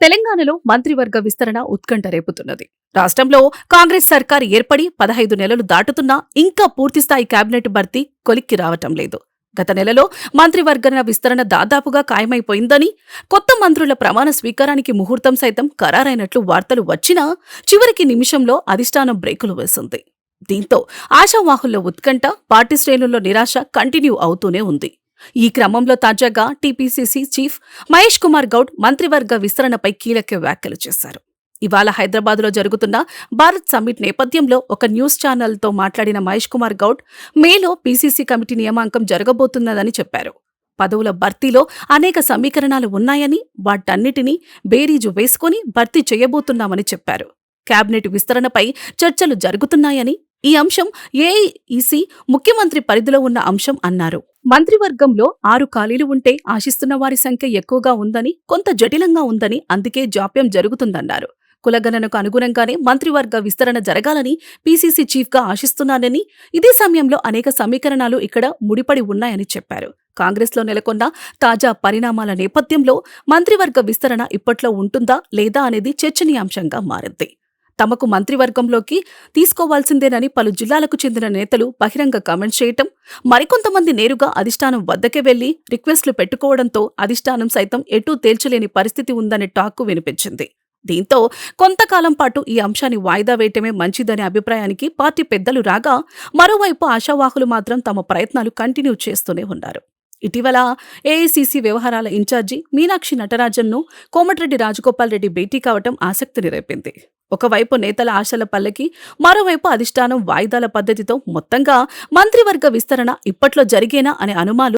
తెలంగాణలో మంత్రివర్గ విస్తరణ ఉత్కంఠ రేపుతున్నది. రాష్ట్రంలో కాంగ్రెస్ సర్కార్ ఏర్పడి పదహైదు నెలలు దాటుతున్నా ఇంకా పూర్తిస్థాయి కేబినెట్ భర్తీ కొలిక్కి రావటం లేదు. గత నెలలో మంత్రివర్గ విస్తరణ దాదాపుగా ఖాయమైపోయిందని కొత్త మంత్రుల ప్రమాణ స్వీకారానికి ముహూర్తం సైతం ఖరారైనట్లు వార్తలు వచ్చినా చివరికి నిమిషంలో అధిష్టానం బ్రేకులు వేసింది. దీంతో ఆశావాహుల్లో ఉత్కంఠ పార్టీ శ్రేణుల్లో నిరాశ కంటిన్యూ అవుతూనే ఉంది. ఈ క్రమంలో తాజాగా టీపీసీసీ చీఫ్ మహేష్ కుమార్ గౌడ్ మంత్రివర్గ విస్తరణపై కీలక వ్యాఖ్యలు చేశారు. ఇవాళ హైదరాబాద్లో జరుగుతున్న భారత్ సమ్మిట్ నేపథ్యంలో ఒక న్యూస్ ఛానల్తో మాట్లాడిన మహేష్ కుమార్ గౌడ్ మేలో పీసీసీ కమిటీ నియామకం జరగబోతున్నదని చెప్పారు. పదవుల భర్తీలో అనేక సమీకరణాలు ఉన్నాయని వాటన్నిటినీ బేరీజు వేసుకొని భర్తీ చేయబోతున్నామని చెప్పారు. కేబినెట్ విస్తరణపై చర్చలు జరుగుతున్నాయని ఈ అంశం ఏఈసీ ముఖ్యమంత్రి పరిధిలో ఉన్న అంశం అన్నారు. మంత్రివర్గంలో ఆరు ఖాళీలు ఉంటే ఆశిస్తున్న వారి సంఖ్య ఎక్కువగా ఉందని కొంత జటిలంగా ఉందని అందుకే జాప్యం జరుగుతుందన్నారు. కులగణనకు అనుగుణంగానే మంత్రివర్గ విస్తరణ జరగాలని పీసీసీ చీఫ్గా ఆశిస్తున్నానని ఇదే సమయంలో అనేక సమీకరణాలు ఇక్కడ ముడిపడి ఉన్నాయని చెప్పారు. కాంగ్రెస్లో నెలకొన్న తాజా పరిణామాల నేపథ్యంలో మంత్రివర్గ విస్తరణ ఇప్పట్లో ఉంటుందా లేదా అనేది చర్చనీయాంశంగా మారింది. తమకు మంత్రివర్గంలోకి తీసుకోవాల్సిందేనని పలు జిల్లాలకు చెందిన నేతలు బహిరంగ కామెంట్ చేయటం మరికొంతమంది నేరుగా అధిష్టానం వద్దకే వెళ్ళి రిక్వెస్ట్లు పెట్టుకోవడంతో అధిష్టానం సైతం ఎటూ తేల్చలేని పరిస్థితి ఉందనే టాక్కు వినిపించింది. దీంతో కొంతకాలం పాటు ఈ అంశాన్ని వాయిదా వేయటమే మంచిదనే అభిప్రాయానికి పార్టీ పెద్దలు రాగా మరోవైపు ఆశావాహులు మాత్రం తమ ప్రయత్నాలు కంటిన్యూ చేస్తూనే ఉన్నారు. ఇటీవల ఏఐసీసీ వ్యవహారాల ఇన్ఛార్జి మీనాక్షి నటరాజన్ను కోమటిరెడ్డి రాజగోపాల్ రెడ్డి భేటీ కావటం ఆసక్తిని రేపింది. ఒకవైపు నేతల ఆశల పల్లకి మరోవైపు అధిష్టానం వాయిదాల పద్ధతితో మొత్తంగా మంత్రివర్గ విస్తరణ ఇప్పట్లో జరిగేనా అనే అనుమానం